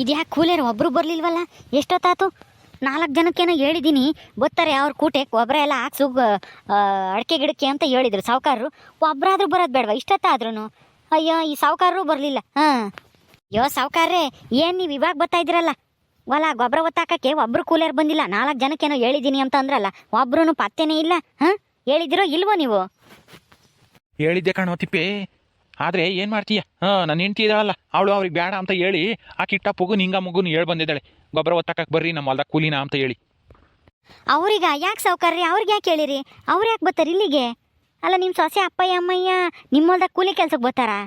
ಇದ್ಯಾಕೆ ಕೂಲಿಯರು ಒಬ್ಬರು ಬರಲಿಲ್ವಲ್ಲ? ಎಷ್ಟೊತ್ತಾತು? ನಾಲ್ಕು ಜನಕ್ಕೇನೋ ಹೇಳಿದ್ದೀನಿ ಬರ್ತಾರೆ ಅವ್ರ ಕೂಟೆ ಒಬ್ಬರ ಎಲ್ಲ ಹಾಕ್ಸು ಅಡಿಕೆ ಗಿಡಕ್ಕೆ ಅಂತ ಹೇಳಿದ್ರು ಸಾವುಕಾರರು. ಒಬ್ಬರಾದರೂ ಬರೋದು ಬೇಡವಾ? ಇಷ್ಟೊತ್ತಾದ್ರೂ ಅಯ್ಯೋ, ಈ ಸಾವುಕಾರರು ಬರಲಿಲ್ಲ. ಹಾಂ. ಅಯ್ಯೋ, ಸಾವುಕಾರ್ರೆ, ಏನು ನೀವು ಇವಾಗ ಬರ್ತಾ ಇದ್ದೀರಲ್ಲ? ವಲ ಗೊಬ್ಬರ ಒತ್ತಾಕಕ್ಕೆ ಒಬ್ಬರು ಕೂಲಿಯರ್ ಬಂದಿಲ್ಲ. ನಾಲ್ಕು ಜನಕ್ಕೇನೋ ಹೇಳಿದ್ದೀನಿ ಅಂತ ಅಂದ್ರಲ್ಲ ಒಬ್ರು ಪತ್ತೆನೇ ಇಲ್ಲ. ಹಾಂ? ಹೇಳಿದಿರೋ ಇಲ್ವೋ ನೀವು? ಹೇಳಿದ್ದೆ ಕಾಣೋ ತಿಪ್ಪೆ? ಆದರೆ ಏನು ಮಾಡ್ತೀಯ? ಹಾಂ ನನ್ನ ಹೆಂಡ್ತಿ ಇದ್ದಾಳಲ್ಲ ಅವಳು ಅವ್ರಿಗೆ ಬೇಡ ಅಂತ ಹೇಳಿ ಆ ಕಿಟ್ಟ ಪುಗು ನಿಂಗ ಮಗುನು ಹೇಳಿ ಬಂದಿದ್ದಾಳೆ. ಗೊಬ್ಬರ ಒತ್ತಕಕ್ಕೆ ಬರ್ರಿ, ನಮ್ಮ ಹೊಲ್ದಾಗ ಕೂಲಿನ ಅಂತ ಹೇಳಿ. ಅವ್ರೀಗ ಯಾಕೆ ಸಾವುಕಾರ್ರಿ? ಅವ್ರಿಗೆ ಯಾಕೆ ಹೇಳಿರಿ? ಅವ್ರು ಯಾಕೆ ಬರ್ತಾರೆ ಇಲ್ಲಿಗೆ? ಅಲ್ಲ ನಿಮ್ಮ ಸೊಸೆ, ಅಪ್ಪಯ್ಯ, ಅಮ್ಮಯ್ಯ ನಿಮ್ಮ ಹೊಲ್ದಾಗ ಕೂಲಿ ಕೆಲ್ಸಕ್ಕೆ ಬರ್ತಾರಾ?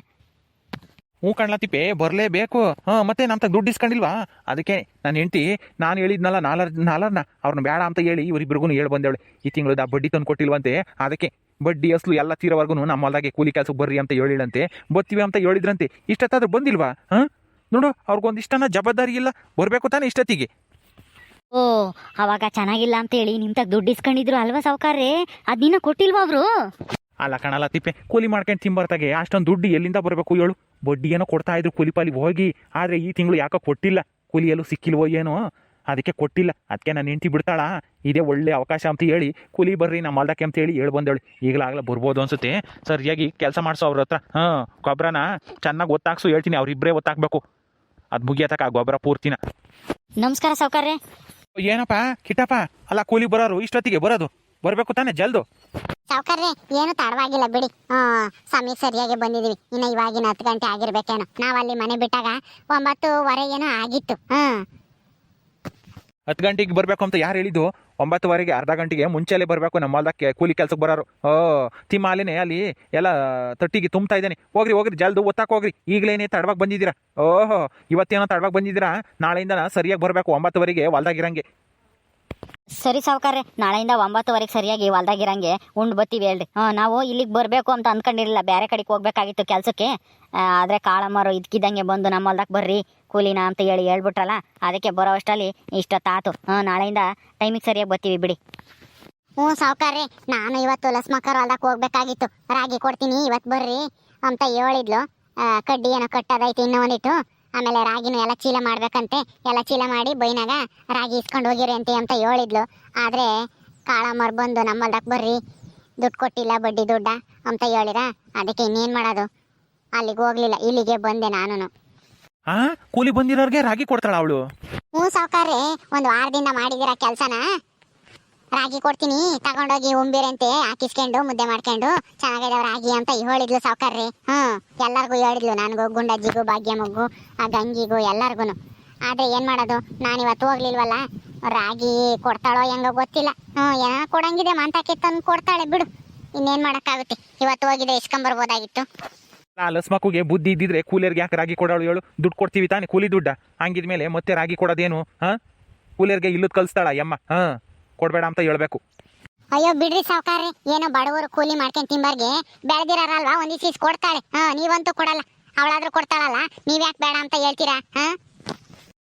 ಹ್ಞೂ ಕಣ್ಲ ಬರ್ಲೇಬೇಕು ಹಾಂ ಮತ್ತೆ ನಮ್ಮ ತಗ ದುಡ್ಡು ಇಸ್ಕೊಂಡಿಲ್ವಾ? ಅದಕ್ಕೆ ನಾನು ಹೆಂಡ್ತಿ ನಾನು ಹೇಳಿದ್ನಲ್ಲ ನಾಲರ್ ನಾಲರ್ನ ಅವ್ರನ್ನ ಬೇಡ ಅಂತ ಹೇಳಿ ಇವರಿಬ್ರಿಗೂ ಹೇಳಿ ಬಂದೇವಳೆ. ಈ ತಿಂಗಳದ ಬಡ್ಡಿ ತಂದು ಕೊಟ್ಟಿಲ್ವಂತೆ ಅದಕ್ಕೆ ಬಡ್ಡಿ ಅಸಲು ಎಲ್ಲ ತೀರೋವರೆಗೂ ನಮ್ಮ ಹೊಲದಾಗೆ ಕೂಲಿ ಕೆಲಸಕ್ಕೆ ಬರ್ರಿ ಅಂತ ಹೇಳಿಳಂತೆ ಬರ್ತೀವಿ ಅಂತ ಹೇಳಿದ್ರಂತೆ. ಇಷ್ಟತ್ತಾದ್ರೂ ಬಂದಿಲ್ವಾ? ಹಾ? ನೋಡು ಅವ್ರಿಗೊಂದಿಷ್ಟನ ಜವಾಬ್ದಾರಿ ಇಲ್ಲ ಬರಬೇಕು ತಾನೇ ಇಷ್ಟೊತ್ತಿಗೆ. ಓ ಅವಾಗ ಚೆನ್ನಾಗಿಲ್ಲ ಅಂತ ಹೇಳಿ ನಿಮ್ತಾಗ ದುಡ್ಡು ಇಸ್ಕೊಂಡಿದ್ರು ಅಲ್ವಾ ಸಾವುಕಾರ್ರೆ? ಅದು ನಿನ್ನ ಕೊಟ್ಟಿಲ್ವಾ ಅವರು? ಅಲ್ಲ ಕಣಲ್ಲ ತಿಪ್ಪೆ ಕೂಲಿ ಮಾಡ್ಕೊಂಡು ತಿಂಬರ್ತಾಗೆ ಅಷ್ಟೊಂದು ದುಡ್ಡು ಎಲ್ಲಿಂದ ಬರಬೇಕು ಹೇಳು. ಬಡ್ಡಿ ಏನೋ ಕೊಡ್ತಾ ಇದ್ರು ಕೂಲಿ ಪಾಲಿಗೆ ಹೋಗಿ ಆದರೆ ಈ ತಿಂಗಳು ಯಾಕೋ ಕೊಟ್ಟಿಲ್ಲ? ಕೂಲಿ ಎಲ್ಲೂ ಸಿಕ್ಕಿಲ್ವೋ ಏನೋ? ಅದಕ್ಕೆ ಕೊಟ್ಟಿಲ್ಲ. ಅದಕ್ಕೆ ನಾನು ಹೆಂಡ್ತಿ ಬಿಡ್ತಾಳ? ಇದೇ ಒಳ್ಳೆ ಅವಕಾಶ ಅಂತ ಹೇಳಿ ಕೂಲಿ ಬರ್ರಿ ನಮ್ಮ ಹೊಲ್ದಕ್ಕೆ ಅಂತ ಹೇಳಿ ಹೇಳಿ ಬಂದೇಳು. ಈಗಲಾಗಲೇ ಬರ್ಬೋದು ಅನ್ಸುತ್ತೆ. ಸರಿಯಾಗಿ ಕೆಲಸ ಮಾಡಿಸೋ ಅವ್ರ ಹತ್ರ. ಹಾಂ ಗೊಬ್ಬರನ ಚೆನ್ನಾಗಿ ಒತ್ತಾಕ್ಸು ಹೇಳ್ತೀನಿ. ಅವ್ರಿಬ್ಬರೇ ಒತ್ತಾಕ್ಬೇಕು ಅದು ಮುಗಿಯತಕ್ಕ ಆ ಗೊಬ್ಬರ ಪೂರ್ತಿನ. ನಮಸ್ಕಾರ ಸಾವುಕಾರ್ರೆ. ಏನಪ್ಪ ಕಿಟ್ಟಪ್ಪ ಅಲ್ಲ ಕೂಲಿ ಬರೋರು ಇಷ್ಟೊತ್ತಿಗೆ ಬರೋದು? ಬರಬೇಕು ತಾನೆ ಜಲ್ದು. ಸಾವುಕಾರ್ರೆ ಏನು ತಡವಾಗಿಲ್ಲ ಬಿಡಿ. ಸಮಯ ಸರಿಯಾಗಿ ಬಂದಿದೀವಿ. ಇನ್ನು ಇವಾಗಿನ ಹತ್ತು ಗಂಟೆ ಆಗಿರ್ಬೇಕೇನೋ. ಅಲ್ಲಿ ಮನೆ ಬಿಟ್ಟಾಗ ಒಂಬತ್ತುವರೆ ಏನೋ ಆಗಿತ್ತು. ಹಾ. ಹತ್ತು ಗಂಟೆಗೆ ಬರಬೇಕು ಅಂತ ಯಾರು ಹೇಳಿದ್ದು? ಒಂಬತ್ತುವರೆಗೆ ಅರ್ಧ ಗಂಟೆಗೆ ಮುಂಚೆಲೆ ಬರಬೇಕು ನಮ್ಮ ಹೊಲಕ್ಕೆ ಕೂಲಿ ಕೆಲಸಕ್ಕೆ ಬರೋರು. ಓ ತಿಮ್ಮಾಲಿನೇ ಅಲ್ಲಿ ಎಲ್ಲ ತಟ್ಟಿಗೆ ತುಂಬ್ತಾ ಇದ್ದಾನೆ. ಹೋಗ್ರಿ ಹೋಗ್ರಿ ಜಲ್ದು ಒತ್ತಾಕ್ ಹೋಗ್ರಿ. ಈಗಲೇನೇ ತಡವಾಗಿ ಬಂದಿದ್ದೀರಾ? ಓಹೋ ಇವತ್ತೇನೋ ತಡವಾಗಿ ಬಂದಿದ್ದೀರಾ? ನಾಳೆಯಿಂದ ಸರಿಯಾಗಿ ಬರಬೇಕು ಒಂಬತ್ತುವರೆಗೆ ಹೊಲ್ದಾಗಿರಂಗೆ ಸರಿ ಸಾವುಕಾರ್ರೆ, ನಾಳೆಯಿಂದ ಒಂಬತ್ತುವರೆಗೆ ಸರಿಯಾಗಿ ಹೊಲ್ದಾಗಿರಂಗೆ ಉಂಡು ಬತ್ತೀವಿ ಹೇಳ್ರಿ. ಹಾಂ, ನಾವು ಇಲ್ಲಿಗೆ ಬರಬೇಕು ಅಂತ ಅಂದ್ಕೊಂಡಿರಲಿಲ್ಲ ಬೇರೆ ಕಡೆಗೆ ಹೋಗ್ಬೇಕಾಗಿತ್ತು ಕೆಲಸಕ್ಕೆ. ಆದರೆ ಕಾಳಮ್ಮರು ಇದ್ಕಿದ್ದಂಗೆ ಬಂದು ನಮ್ಮ ಹೊಲ್ದಾಗ ಬರ್ರಿ, ಕೂಲಿನ ಅಂತ ಹೇಳಿ ಹೇಳ್ಬಿಟ್ರಲ್ಲ, ಅದಕ್ಕೆ ಬರೋ ಅಷ್ಟರಲ್ಲಿ ಇಷ್ಟೊತ್ತಾತು. ಹಾಂ, ನಾಳೆಯಿಂದ ಟೈಮಿಗೆ ಸರಿಯಾಗಿ ಬತ್ತೀವಿ ಬಿಡಿ. ಹ್ಞೂ ಸಾವುಕಾರ್ರಿ, ನಾನು ಇವತ್ತು ಲಸ್ಮಕ್ಕರ ಹೊಲ್ದಾಗ ಹೋಗ್ಬೇಕಾಗಿತ್ತು. ರಾಗಿ ಕೊಡ್ತೀನಿ ಇವತ್ತು ಬರ್ರಿ ಅಂತ ಹೇಳಿದ್ಲು. ಕಡ್ಡಿ ಏನೋ ಕಟ್ಟೋದೈತಿ ಇನ್ನೂ ಒಂದಿಟ್ಟು ಆಮೇಲೆ ರಾಗಿನ ಎಲ್ಲ ಚೀಲ ಮಾಡ್ಬೇಕಂತೆ. ಎಲ್ಲ ಚೀಲ ಮಾಡಿ ಬೈನಾಗ ರಾಗಿ ಇಸ್ಕೊಂಡು ಹೋಗಿರಿ ಅಂತ ಅಂತ ಹೇಳಿದ್ಲು. ಆದರೆ ಕಾಳಮ್ಮರು ಬಂದು ನಮ್ಮ ಹೊಲ್ದಕ್ಕೆ ಬರ್ರಿ ದುಡ್ಡು ಕೊಟ್ಟಿಲ್ಲ ಬಡ್ಡಿ ದುಡ್ಡ ಅಂತ ಹೇಳಿದ. ಅದಕ್ಕೆ ಇನ್ನೇನು ಮಾಡೋದು? ಅಲ್ಲಿಗೆ ಹೋಗ್ಲಿಲ್ಲ ಇಲ್ಲಿಗೆ ಬಂದೆ ನಾನು ಆ? ಕೂಲಿ ಬಂದಿರೋರಿಗೆ ರಾಗಿ ಕೊಡ್ತಾಳ ಅವಳು? ಹ್ಞೂ ಸಾವುಕಾರ್ರೆ ಒಂದು ವಾರದಿಂದ ಮಾಡಿದಿರ ಕೆಲಸನ. ರಾಗಿ ಕೊಡ್ತೀನಿ, ತಗೊಂಡೋಗಿ ಉಂಬಿರಂತೆ, ಹಾಕಿಸ್ಕೊಂಡು, ಮುದ್ದೆ ಮಾಡ್ಕೊಂಡು, ಚೆನ್ನಾಗಿದಾವ ರಾಗಿ ಅಂತ ಹೇಳಿದ್ಲು ಸಾವುಕಾರ್ರಿ. ಹ್ಞೂ ಎಲ್ಲರಿಗೂ ಹೇಳಿದ್ಲು ನನಗೂ, ಗುಂಡಜ್ಜಿಗೂ, ಭಾಗ್ಯಮ್ಮಗೂ, ಆ ಗಂಗಿಗೂ ಎಲ್ಲರಿಗೂ ಆದ್ರೆ ಏನು ಮಾಡೋದು ನಾನು ಇವತ್ತು ಹೋಗ್ಲಿಲ್ವಲ್ಲ? ರಾಗಿ ಕೊಡ್ತಾಳೋ ಹೆಂಗೋ ಗೊತ್ತಿಲ್ಲ. ಹ್ಞೂ ಏನೋ ಕೊಡಂಗಿದೆ, ಮಾಂತಾಕಿ ತಂದು ಕೊಡ್ತಾಳೆ, ಬಿಡು. ಇನ್ನೇನು ಮಾಡೋಕ್ಕಾಗುತ್ತೆ? ಇವತ್ತು ಹೋಗಿದೆ ಇಸ್ಕೊಂಬರ್ಬೋದಾಗಿತ್ತು ಆ ಲಸ್ಮಕ್ಕುಗೆ ಬುದ್ಧಿ ಇದ್ದಿದ್ರೆ ಕೂಲಿಯರ್ಗೆ ಯಾಕೆ ರಾಗಿ ಕೊಡೋಳು ಹೇಳು? ದುಡ್ಡು ಕೊಡ್ತೀವಿ ತಾನೆ, ಕೂಲಿ ದುಡ್ಡ. ಹಂಗಿದ್ಮೇಲೆ ಮತ್ತೆ ರಾಗಿ ಕೊಡೋದೇನು, ಹಾಂ? ಕೂಲಿಯರ್ಗೆ ಇಲ್ಲದ್ ಕಲಿಸ್ತಾಳ, ಯಮ್ಮ, ಹಾಂ? ಕೊಡಬೇಡ ಅಂತ ಹೇಳ್ಬೇಕು. ಅಯ್ಯೋ ಬಿಡ್ರಿ ಸಾವುಕಾರ್ರಿ ಏನೋ ಬಡವರು ಕೂಲಿ ಮಾಡ್ಕೊಂಡ್ ತಿಂಬರ್ಗೆ ಬೆಳೆದಿರಲ್ವಾ ಒಂದು ಸೀಸ್ ಕೊಡ್ತಾಳೆ. ಹಾ ನೀವಂತೂ ಕೊಡಲ್ಲ ಅವಳಾದ್ರೂ ಕೊಡ್ತಾಳಲ್ಲ ನೀವ್ ಯಾಕೆ ಬೇಡ ಅಂತ ಹೇಳ್ತೀರಾ ಹಾ?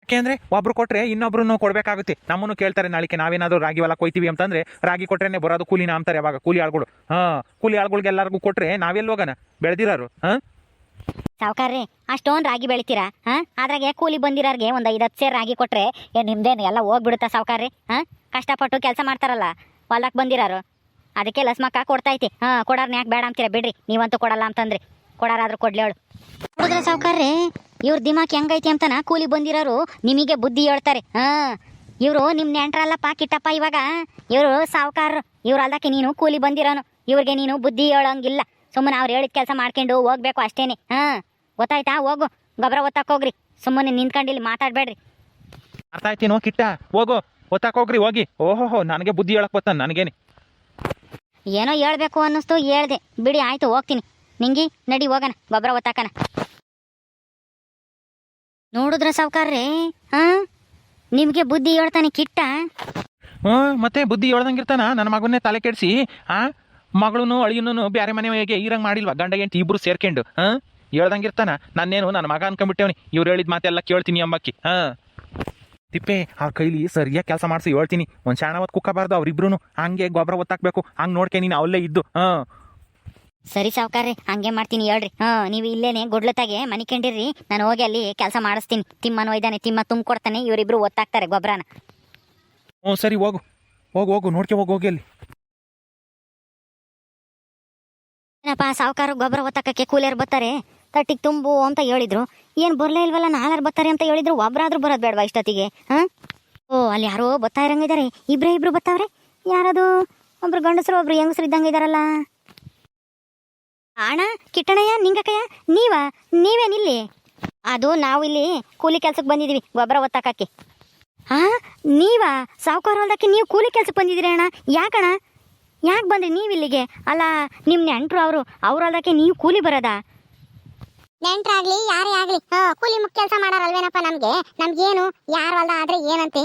ಯಾಕೆಂದ್ರೆ ಒಬ್ರು ಕೊಟ್ರೆ ಇನ್ನೊಬ್ರು ಕೊಡಬೇಕಾಗುತ್ತೆ. ನಮ್ಮನ್ನು ಕೇಳ್ತಾರೆ ನಾಳಿಕೆ ನಾವೇನಾದ್ರೂ ರಾಗಿ ಹೊಲ ಕೊಯ್ತೀವಿ ಅಂತಂದ್ರೆ ರಾಗಿ ಕೊಟ್ರೇನೆ ಬರೋದು ಕೂಲಿನ ಅಂತಾರೆ ಅವಾಗ ಕೂಲಿ ಆಳ್ಗಳು. ಹಾ ಕೂಲಿ ಆಳ್ಗಳಿಗೆ ಎಲ್ಲರಿಗೂ ಕೊಟ್ರೆ ನಾವೆಲ್ಲಿ ಹೋಗೋಣ? ಬೆಳೆದಿರೋರು ಹಾ? ಸಾವುಕಾರ್ರಿ ಅಷ್ಟೊಂದು ರಾಗಿ ಬೆಳಿತೀರಾ ಹಾಂ? ಅದ್ರಾಗೆ ಕೂಲಿ ಬಂದಿರೋರಿಗೆ ಒಂದು ಐದು ಹತ್ತು ಸೇರು ರಾಗಿ ಕೊಟ್ಟರೆ ಏನು ನಿಮ್ದೇನು ಎಲ್ಲ ಹೋಗ್ಬಿಡುತ್ತಾ ಸಾವುಕಾರ್ರಿ ಹಾಂ? ಕಷ್ಟಪಟ್ಟು ಕೆಲಸ ಮಾಡ್ತಾರಲ್ಲ ಹೊಲಕ್ಕೆ ಬಂದಿರೋರು. ಅದಕ್ಕೆ ಲಸ್ಮಕ್ಕ ಕೊಡ್ತೈತಿ ಹಾ, ಕೊಡೋರ್ನ ಯಾಕೆ ಬೇಡ ಅಂತೀರಾ, ಬಿಡ್ರಿ. ನೀವಂತೂ ಕೊಡಲ್ಲ ಅಂತಂದ್ರಿ. ಕೊಡೋರಾದ್ರೂ ಕೊಡ್ಲಿ ಅವಳು. ನೋಡಿದ್ರೆ ಸಾವುಕಾರ್ರಿ, ಇವ್ರ ದಿಮಾಕ್ ಹೆಂಗೈತಿ ಅಂತನ ಕೂಲಿ ಬಂದಿರೋರು ನಿಮಗೆ ಬುದ್ಧಿ ಹೇಳ್ತಾರೆ. ಹಾಂ, ಇವರು ನಿಮ್ಮ ನೆಂಟ್ರಲ್ಲಪ್ಪ, ಕಿಟ್ಟಪ್ಪ ಇವಾಗ, ಇವರು ಸಾವುಕಾರರು. ಇವ್ರ ಅಲ್ಲಕ್ಕೆ ನೀನು ಕೂಲಿ ಬಂದಿರೋನು. ಇವ್ರಿಗೆ ನೀನು ಬುದ್ಧಿ ಹೇಳೋಂಗಿಲ್ಲ. ಸುಮ್ಮನೆ ಅವ್ರು ಹೇಳಿದ ಕೆಲಸ ಮಾಡ್ಕೊಂಡು ಹೋಗ್ಬೇಕು ಅಷ್ಟೇನೆ. ಹಾ, ಗೊತ್ತಾಯ್ತಾ? ಹೋಗು. ಗೊಬ್ಬರ ಒತ್ತಕ್ಕೆ ಹೋಗ್ರಿ. ಸುಮ್ಮನೆ ನಿಂತ್ಕೊಂಡು ಇಲ್ಲಿ ಮಾತಾಡಬೇಡ್ರಿ. ಅರ್ಥ ಆಯ್ತೀನೋ ಕಿಟ್ಟ? ಹೋಗು. ಒತ್ತಾಕ್ ಹೋಗ್ರಿ ಹೋಗಿ. ಓಹೋಹೋ ನನಗೆ ಬುದ್ಧಿ ಹೇಳಕ್ ಬತ್ತ ನನಗೇನೆ. ಏನೋ ಹೇಳ್ಬೇಕು ಅನ್ನಿಸ್ತು ಹೇಳ್ದೆ. ಬಿಡಿ ಆಯ್ತು ಹೋಗ್ತೀನಿ. ನಿಂಗಿ ನಡಿ ಹೋಗಣ. ಗೊಬ್ಬರ ಒತ್ತಾಕನ ನೋಡಿದ್ರ ಸಾವುಕಾರ್ರಿ? ಹಾ? ನಿಮಗೆ ಬುದ್ಧಿ ಹೇಳ್ತಾನೆ ಕಿಟ್ಟ? ಹ್ಞೂ ಮತ್ತೆ ಬುದ್ಧಿ ಹೇಳ್ದಂಗಿರ್ತಾನ? ನನ್ನ ಮಗನ್ನೇ ತಲೆ ಕೆಡಿಸಿ ಆ? ಮಗಳೂ ಅಳಿಯನೂ ಬೇರೆ ಮನೆಗೆ ಈರಂಗ್ ಮಾಡಿಲ್ವಾ? ಗಂಡ ಹೆಂಡತಿ ಇಬ್ರು ಸೇರ್ಕೊಂಡು ಹಾ? ಹೇಳ್ದಂಗಿರ್ತಾನ? ನನ್ನೇನು ನನ್ನ ಮಗ ಅನ್ಕೊಂಡ್ಬಿಟ್ಟೇವನಿ. ಇವ್ರು ಹೇಳಿದ ಮಾತೆಲ್ಲ ಕೇಳ್ತೀನಿ ಅಮ್ಮಕ್ಕಿ ಹಾ? ತಿಪ್ಪೆ ಅವ್ರ ಕೈಲಿ ಸರಿಯಾಗಿ ಕೆಲಸ ಮಾಡಿಸಿ ಹೇಳ್ತೀನಿ. ಒಂದ್ ಶಾಣ ಹೊತ್ತು ಕುಕ್ಕಬಾರ್ದು ಅವ್ರಿಬ್ರು ಹಂಗೆ ಗೊಬ್ಬರ ಒತ್ತಾಕ್ಬೇಕು. ಹಂಗೆ ನೋಡ್ಕೆ ನೀನು ಅವಲ್ಲೇ ಇದ್ದು. ಹಾಂ. ಸರಿ ಸಾವ್ಕಾರ್ರಿ ಹಂಗೆ ಮಾಡ್ತೀನಿ ಹೇಳ್ರಿ. ಹಾ ನೀವು ಇಲ್ಲೇನೆ ಗೊಡ್ಲತ್ತಾಗೆ ಮನಿಕೊಂಡಿರ್ರಿ ನಾನು ಹೋಗಿ ಅಲ್ಲಿ ಕೆಲಸ ಮಾಡಿಸ್ತೀನಿ. ತಿಮ್ಮನ ಒಯ್ದಾನೆ ತಿಮ್ಮ ತುಂಬಿಕೊಡ್ತಾನೆ ಇವರಿಬ್ರು ಒತ್ತಾಕ್ತಾರೆ ಗೊಬ್ಬರನ ಹ್ಞೂ ಸರಿ ಹೋಗು. ಹೋಗು ಹೋಗು ನೋಡ್ಕೆ ಹೋಗು ಹೋಗಿ ಅಲ್ಲಿ. ಏನಪ್ಪ ಸಾವುಕಾರ ಗೊಬ್ಬರ ಒತ್ತಾಕಕ್ಕೆ ಕೂಲಿಯರ್ ಬರ್ತಾರೆ? ತಟ್ಟಿಗೆ ತುಂಬು ಅಂತ ಹೇಳಿದ್ರು. ಏನು ಬರಲೇ ಇಲ್ವಲ್ಲ ನಾಲ್ಕು ಬರ್ತಾರೆ ಅಂತ ಹೇಳಿದ್ರು. ಒಬ್ಬರಾದ್ರೂ ಬರೋದು ಬೇಡವಾ ಇಷ್ಟೊತ್ತಿಗೆ, ಹಾಂ? ಓ, ಅಲ್ಲಿ ಯಾರೋ ಬರ್ತಾ ಇರಂಗಿದ್ದಾರೆ ಇಬ್ಬರೇ ಇಬ್ಬರು ಬರ್ತಾವ್ರೆ ಯಾರದು? ಒಬ್ರು ಗಂಡಸರು, ಒಬ್ರು ಹೆಂಗಸರು ಇದ್ದಂಗೆ ಇದಾರಲ್ಲ. ಅಣ್ಣ ಕಿಟ್ಟಣಯ್ಯ ನಿಂಗಕ್ಕಯ್ಯ, ನೀವಾ? ನೀವೇನಿಲ್ಲಿ? ಅದು ನಾವು ಇಲ್ಲಿ ಕೂಲಿ ಕೆಲ್ಸಕ್ಕೆ ಬಂದಿದ್ದೀವಿ ಗೊಬ್ಬರ ಒತ್ತಾಕಕ್ಕೆ. ಹಾಂ ನೀವಾ? ಸಾವುಕಾರ ಹೊಲ್ದಕ್ಕೆ ನೀವು ಕೂಲಿ ಕೆಲ್ಸಕ್ಕೆ ಬಂದಿದ್ದೀರಿ ಅಣ್ಣ. ಯಾಕಣ್ಣ? ಯಾಕೆ ಬಂದ್ರಿ ನೀವು ಇಲ್ಲಿಗೆ ಅಲ್ಲ ನಿಮ್ಮ ನೆಂಟರು ಅವರು, ಅವ್ರ ಹೊಲ್ದಕ್ಕೆ ನೀವು ಕೂಲಿ ಬರೋದಾ? ನೆಂಟ್ರಾಗ್ಲಿ ಯಾರೇ ಆಗ್ಲಿ ಕೂಲಿ ಮುಖ ಕೆಲಸ ಮಾಡಾರಲ್ವೇನಪ್ಪ ನಮ್ಗೆ? ನಮ್ಗೇನು? ಯಾರು ಅಲ್ದ ಆದ್ರೆ ಏನಂತೆ?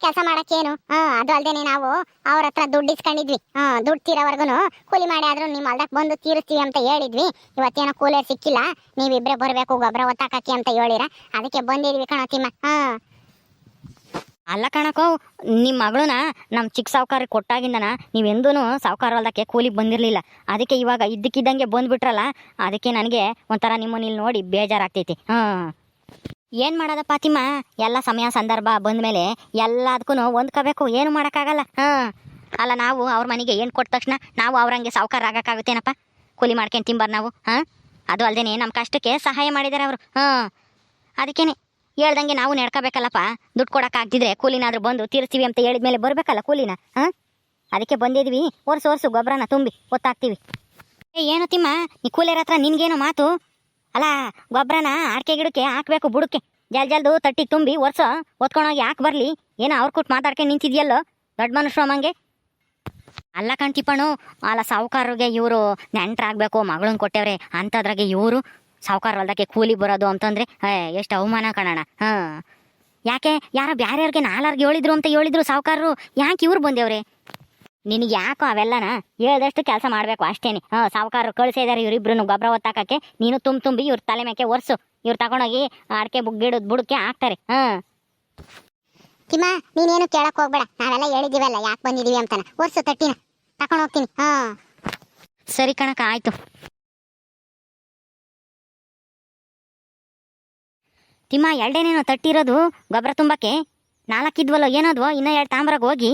ಕೆಲಸ ಮಾಡಕ್ಕೇನು? ಹಾ, ಅದು ಅಲ್ದೇನೆ ನಾವು ಅವ್ರ ಹತ್ರ ದುಡ್ಡು ಇಸ್ಕೊಂಡಿದ್ವಿ. ದುಡ್ಡು ತೀರೋವರೆಗೂ ಕೂಲಿ ಮಾಡಿ ಆದ್ರೂ ನಿಮ್ಮ ಹೊಲ್ದಕ್ ಬಂದು ತೀರಿಸ್ತೀವಿ ಅಂತ ಹೇಳಿದ್ವಿ. ಇವತ್ತೇನೋ ಕೂಲೇ ಸಿಕ್ಕಿಲ್ಲ, ನೀವಿಬ್ರೆ ಬರ್ಬೇಕು, ಗೊಬ್ಬರ ಒತ್ತಾಕಕ್ಕೆ ಅಂತ ಹೇಳಿರ. ಅದಕ್ಕೆ ಬಂದಿದ್ವಿ ಕಣ ತಿಮ್ಮ. ಹಾ. ಅಲ್ಲ ಕಣಕೋ ನಿಮ್ಮ ಮಗಳನ್ನ ನಮ್ಮ ಚಿಕ್ಕ ಸಾವುಕಾರಿಗೆ ಕೊಟ್ಟಾಗಿಂದನ ನೀವೆಂದೂ ಸಾವುಕಾರ ಹೊಲ್ದಕ್ಕೆ ಕೂಲಿಗೆ ಬಂದಿರಲಿಲ್ಲ. ಅದಕ್ಕೆ ಇವಾಗ ಇದ್ದಕ್ಕಿದ್ದಂಗೆ ಬಂದ್ಬಿಟ್ರಲ್ಲ, ಅದಕ್ಕೆ ನನಗೆ ಒಂಥರ ನಿಮ್ಮನ್ನ ಇಲ್ಲಿ ನೋಡಿ ಬೇಜಾರಾಗ್ತೈತಿ. ಹಾಂ. ಏನು ಮಾಡೋದಪ್ಪ ತಿಮ್ಮ ಎಲ್ಲ ಸಮಯ ಸಂದರ್ಭ ಬಂದಮೇಲೆ ಎಲ್ಲದಕ್ಕೂ ಹೊಂದ್ಕೋಬೇಕು ಏನು ಮಾಡೋಕ್ಕಾಗಲ್ಲ. ಹಾಂ. ಅಲ್ಲ ನಾವು ಅವ್ರ ಮನೆಗೆ ಏನು ಕೊಟ್ಟ ತಕ್ಷಣ ನಾವು ಅವ್ರಂಗೆ ಸಾವುಕಾರ ಆಗೋಕ್ಕಾಗುತ್ತೇನಪ್ಪ? ಕೂಲಿ ಮಾಡ್ಕೊಂಡು ತಿಂಬಾರ ನಾವು, ಹಾಂ? ಅದು ಅಲ್ಲದೆ ನಮ್ಮ ಕಷ್ಟಕ್ಕೆ ಸಹಾಯ ಮಾಡಿದ್ದಾರೆ ಅವರು. ಹಾಂ. ಅದಕ್ಕೇನೆ ಹೇಳ್ದಂಗೆ ನಾವು ನಡ್ಕೋಬೇಕಲ್ಲಪ್ಪ. ದುಡ್ಡು ಕೊಡೋಕ್ಕಾಗ್ತಿದ್ರೆ ಕೂಲಿನಾದ್ರೂ ಬಂದು ತೀರಿಸ್ತೀವಿ ಅಂತ ಹೇಳಿದ ಮೇಲೆ ಬರಬೇಕಲ್ಲ ಕೂಲಿನ, ಹಾಂ? ಅದಕ್ಕೆ ಬಂದಿದ್ವಿ. ಒರ್ಸು ಒರ್ಸು, ಗೊಬ್ಬರನ ತುಂಬಿ ಗೊತ್ತಾಗ್ತೀವಿ ಏ, ಏನು ತಿಮ್ಮ? ಈ ಕೂಲಿಯರ ಹತ್ರ ನಿನ್ಗೇನು ಮಾತು? ಅಲ್ಲ, ಗೊಬ್ಬರನ ಆಡ್ಕೆ ಗಿಡಕ್ಕೆ ಹಾಕ್ಬೇಕು ಬುಡಕ್ಕೆ. ಜಲ್ ಜಲ್ದು ತಟ್ಟಿಗೆ ತುಂಬಿ ಒರ್ಸು ಒತ್ಕೊಂಡೋಗಿ ಹಾಕಿ ಬರಲಿ? ಏನೋ ಅವ್ರ ಕೊಟ್ಟು ಮಾತಾಡ್ಕೊಂಡು ನಿಂತಿದ್ಯಲ್ಲೋ? ದೊಡ್ಡ ಮನುಷ್ಯರು ಅಮ್ಮಂಗೆ. ಅಲ್ಲ ಕಣ್ತಿಪ್ಪಣು ಅಲ್ಲ ಸಾಹುಕಾರರಿಗೆ ಇವರು ನೆಂಟ್ರಾಗಬೇಕು ಮಗಳನ್ನ ಕೊಟ್ಟವ್ರೆ, ಅಂಥದ್ರಾಗೆ ಇವರು. ಸಾವುಕಾರ ಹೊಲ್ದಕ್ಕೆ ಕೂಲಿ ಬರೋದು ಅಂತಂದ್ರೆ ಎಷ್ಟು ಅವಮಾನ ಕಾಣೋಣ ಹಾಂ. ಯಾಕೆ ಯಾರೋ ಬ್ಯಾರ್ಯಾರಿಗೆ ನಾಲ್ಕು ಹೇಳಿದ್ರು ಅಂತ ಹೇಳಿದ್ರು ಸಾವುಕಾರರು ಯಾಕೆ ಇವ್ರು ಬಂದೇವ್ರಿ? ನಿನಗೆ ಯಾಕೋ ಅವೆಲ್ಲನ ಹೇಳ್ದಷ್ಟು ಕೆಲಸ ಮಾಡಬೇಕು ಅಷ್ಟೇನೆ. ಹಾಂ ಸಾವುಕಾರರು ಕಳಿಸಿದಾರೆ ಇವರಿಬ್ರು ಗೊಬ್ಬರ ಒತ್ತಾಕಕ್ಕೆ ನೀನು ತುಂಬ ತುಂಬಿ ಇವ್ರ ತಲೆ ಮೇಕೆ ಒರೆಸು. ಇವ್ರು ತಗೊಂಡೋಗಿ ಅಡಿಕೆ ಬುಗ್ಗಿಡೋದು ಬುಡಕ್ಕೆ ಹಾಕ್ತಾರೆ ಹಾಂ. ತಿಮ್ಮ ನೀನೇನು ಕೇಳಕ್ ಹೋಗ್ಬೇಡ. ನಾವೆಲ್ಲ ಹೇಳಿದೀವಲ್ಲ ಯಾಕೆ ಬಂದಿದೀವಿ ಅಂತಾನೆ. ಒರ್ಸು ತಟ್ಟಿನ. ತಕೊಂಡು ಹೋಗ್ತೀನಿ ಹಾ. ಸರಿ ಕಣಕ ಆಯ್ತು. ತಿಮ್ಮ ಎರಡೇನೇನೋ ತಟ್ಟಿರೋದು ಗೊಬ್ಬರ ತುಂಬಕ್ಕೆ. ನಾಲ್ಕಿದ್ವಲ್ಲೋ ಏನೋದ್ವೋ, ಇನ್ನೂ ಎರಡು ತಾಂಬ್ರಾಗ ಹೋಗಿ.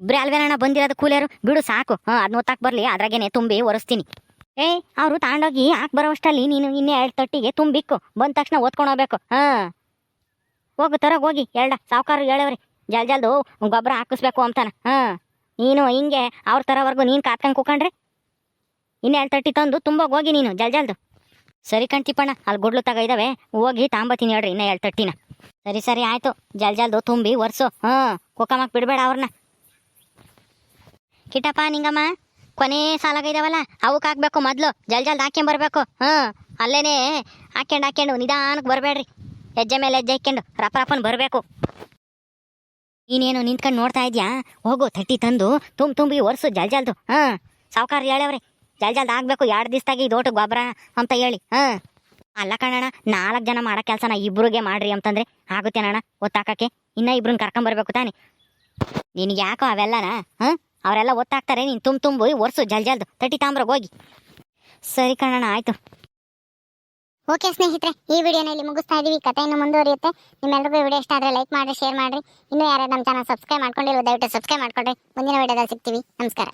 ಇಬ್ಬರೇ ಅಲ್ವೇನಣ್ಣ ಬಂದಿರೋದು ಕೂಲಿಯರು? ಬಿಡು ಸಾಕು. ಹಾಂ ಅದನ್ನ ಒತ್ತಾಕ್ ಬರಲಿ, ಅದ್ರಾಗೇನೆ ತುಂಬಿ ಒರೆಸ್ತೀನಿ. ಏಯ್, ಅವರು ತಾಂಡೋಗಿ ಹಾಕಿ ಬರೋಷ್ಟಲ್ಲಿ ನೀನು ಇನ್ನೇ ಎರಡು ತಟ್ಟಿಗೆ ತುಂಬಿಕ್ಕು. ಬಂದ ತಕ್ಷಣ ಓದ್ಕೊಂಡು ಹೋಗ್ಬೇಕು. ಹಾಂ. ಹೋಗು, ತರಗ ಹೋಗಿ. ಎರಡ, ಸಾವುಕಾರ ಹೇಳವ್ರಿ. ಜಲ್ ಜಲ್ದು ಗೊಬ್ಬರ ಹಾಕಿಸ್ಬೇಕು ಅಂತಾನೆ. ಹಾಂ. ನೀನು ಹಿಂಗೆ ಅವ್ರ ಥರವರೆಗೂ ನೀನು ಕಾತ್ಕೊಂಡು ಕೂಕೊಂಡ್ರೆ? ಇನ್ನೇ ಎರಡು ತಟ್ಟಿ ತಂದು ತುಂಬ ಹೋಗಿ ನೀನು ಜಲ್ ಜಲ್ದು. ಸರಿ ಕಣ್ತಿಪ್ಪಣ್ಣ ಅಲ್ಲಿ ಗುಡ್ಲು ತಗ ಇದಾವೆ. ಹೋಗಿ ತಾಂಬತ್ತೀನಿ ಹೇಳ್ರಿ ಇನ್ನ ಎರಡು ತಟ್ಟಿನ. ಸರಿ ಸರಿ, ಆಯ್ತು. ಜಲ್ ಜಲ್ದು ತುಂಬಿ ಒರ್ಸು. ಹಾಂ ಕುಕ್ಕಮಕ್ ಬಿಡಬೇಡ ಅವ್ರನ್ನ ಕಿಟಪ್ಪ ನಿಂಗಮ್ಮ, ಕೊನೆ ಸಾಲಾಗ ಇದಾವಲ್ಲ, ಅವಕ್ಕೆ ಹಾಕ್ಬೇಕು ಮೊದಲು. ಜಲ್ ಜಲ್ದು ಬರಬೇಕು. ಹಾ ಅಲ್ಲೇನೆ ಹಾಕ್ಯಂಡು ಹಾಕ್ಯಂಡು ನಿಧಾನಕ್ಕೆ ಬರಬೇಡ್ರಿ. ಹೆಜ್ಜೆ ಮೇಲೆ ಹೆಜ್ಜೆ ಹಾಕ್ಯಂಡು ರಪ್ಪ ರಪ್ಪನ್ ಬರಬೇಕು. ನೀನೇನು ನಿಂತ್ಕೊಂಡು ನೋಡ್ತಾ ಇದ್ಯಾ? ಹೋಗು, ತಟ್ಟಿ ತಂದು, ತುಂಬ ತುಂಬಿ ಒರ್ಸು ಜಲ್ ಜಲ್ದು. ಹಾಂ ಸಾವುಕಾರ ಹೇಳವ್ರಿ ಜಲ್ ಜಲ್ದ್ ಆಗ್ಬೇಕು, ಎರಡು ದಿವಸದಾಗಿ ಇದೋಟು ಗೊಬ್ಬರ ಅಂತ ಹೇಳಿ. ಹಾ. ಅಲ್ಲ ಕಣಣ್ಣ, ನಾಲ್ಕು ಜನ ಮಾಡೋ ಕೆಲಸನ ಇಬ್ರಿಗೆ ಮಾಡ್ರಿ ಅಂತಂದ್ರೆ ಆಗುತ್ತೇನಣ್ಣ ಒತ್ತಾಕಕ್ಕೆ ಇನ್ನ ಇಬ್ರನ್ನ ಕರ್ಕೊಂಬರ್ಬೇಕು ತಾನೆ. ನಿನಗೆ ಯಾಕೋ ಅವೆಲ್ಲನ? ಹಾಂ? ಅವರೆಲ್ಲ ಒತ್ತಾಕ್ತಾರೆ, ನೀನು ತುಂಬ ತುಂಬು ಒರ್ಸು ಜಲ್ ಜಲ್ದು ತಟ್ಟಿ ತಾಂಬ್ರ ಹೋಗಿ. ಸರಿ ಕಣಣ್ಣ, ಆಯ್ತು. ಓಕೆ ಸ್ನೇಹಿತರೆ, ಈ ವಿಡಿಯೋನ ಇಲ್ಲಿ ಮುಗಿಸ್ತಾ ಇದೀವಿ. ಕಥೆ ಇನ್ನು ಮುಂದುವರಿಯುತ್ತೆ. ನಿಮ್ಮೆಲ್ಲರಿಗೂ ವಿಡಿಯೋ ಇಷ್ಟ ಆದ್ರೆ ಲೈಕ್ ಮಾಡಿ ಶೇರ್ ಮಾಡ್ರಿ. ಇನ್ನೂ ಯಾರು ನಮ್ಮ ಚಾನಲ್ ಸಬ್ಸ್ಕ್ರೈಬ್ ಮಾಡ್ಕೊಂಡಿಲ್ಲ ದಯವಿಟ್ಟು ಸಬ್ಸ್ಕ್ರೈಬ್ ಮಾಡ್ಕೊಡ್ರಿ. ಮುಂದಿನ ವಿಡಿಯೋದಲ್ಲಿ ಸಿಗ್ತೀವಿ. ನಮಸ್ಕಾರ.